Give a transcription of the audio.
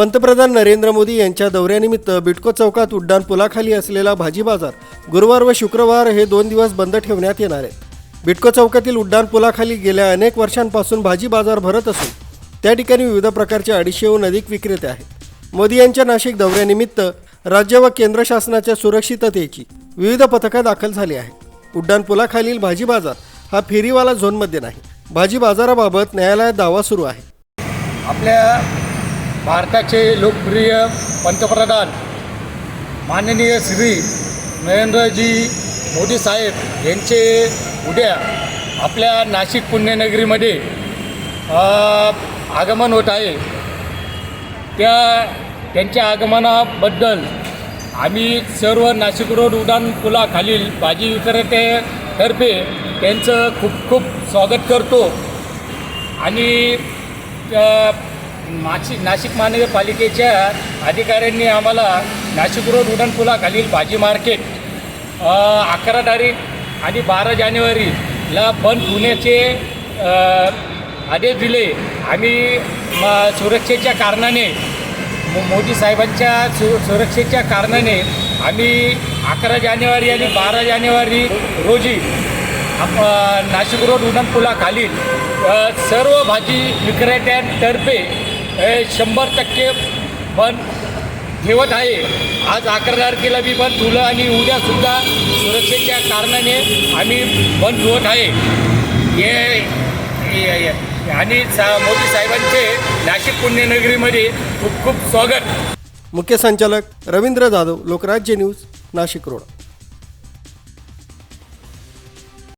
पंतप्रधान नरेंद्र मोदी यांच्या दौऱ्यानिमित्त बिटको चौकात उड्डाण पुलाखाली असलेला भाजी बाजार गुरुवार व शुक्रवार हे दोन दिवस बंद ठेवण्यात येणार आहे. बिटको चौकातील उड्डाण पुलाखाली गेल्या अनेक वर्षांपासून भाजी बाजार भरत असून त्या ठिकाणी विविध प्रकारचे अडीचशेहून अधिक विक्रेते आहेत. मोदी यांच्या नाशिक दौऱ्यानिमित्त राज्य व केंद्र शासनाच्या सुरक्षिततेची विविध पथकं दाखल झाली आहेत. उड्डाण पुलाखालील भाजी बाजार हा फेरीवाला झोनमध्ये नाही. भाजी बाजाराबाबत न्यायालयात दावा सुरू आहे. आपल्या भारताचे लोकप्रिय पंतप्रधान माननीय श्री नरेंद्रजी मोदी साहेब यांचे उद्या आपल्या नाशिक पुण्यनगरीमध्ये आगमन होत आहे. त्या त्यांच्या आगमनाबद्दल आम्ही सर्व नाशिक रोड उड्डाण पुलाखालील भाजी विक्रेत्यातर्फे त्यांचं खूप खूप स्वागत करतो. आणि त्या नाशिक नाशिक महानगरपालिकेच्या अधिकाऱ्यांनी आम्हाला नाशिक रोड उड्डाणपुलाखालील भाजी मार्केट अकरा तारीख आणि बारा जानेवारीला बंद होण्याचे आदेश दिले. आम्ही म, सुरक्षेच्या कारणाने मो- मोदी साहेबांच्या सु सुरक्षेच्या कारणाने आम्ही अकरा जानेवारी आणि बारा जानेवारी रोजी आप नाशिक रोड उड्डाणपुलाखालील सर्व भाजी विक्रेत्यांतर्फे अ, शंभर टक्के बंद. ठेवत आहे. आज अकरा तारखेला बी बंद ठेवलं आणि उद्यासुद्धा सुरक्षेच्या कारणाने आम्ही बंद ठेवत आहे. ये हे- आणि सा मोदी साहेबांचे नाशिक पुण्यनगरीमध्ये खूप खूप स्वागत. मुख्य संचालक रवींद्र जाधव लोकराज्य न्यूज नाशिक रोड.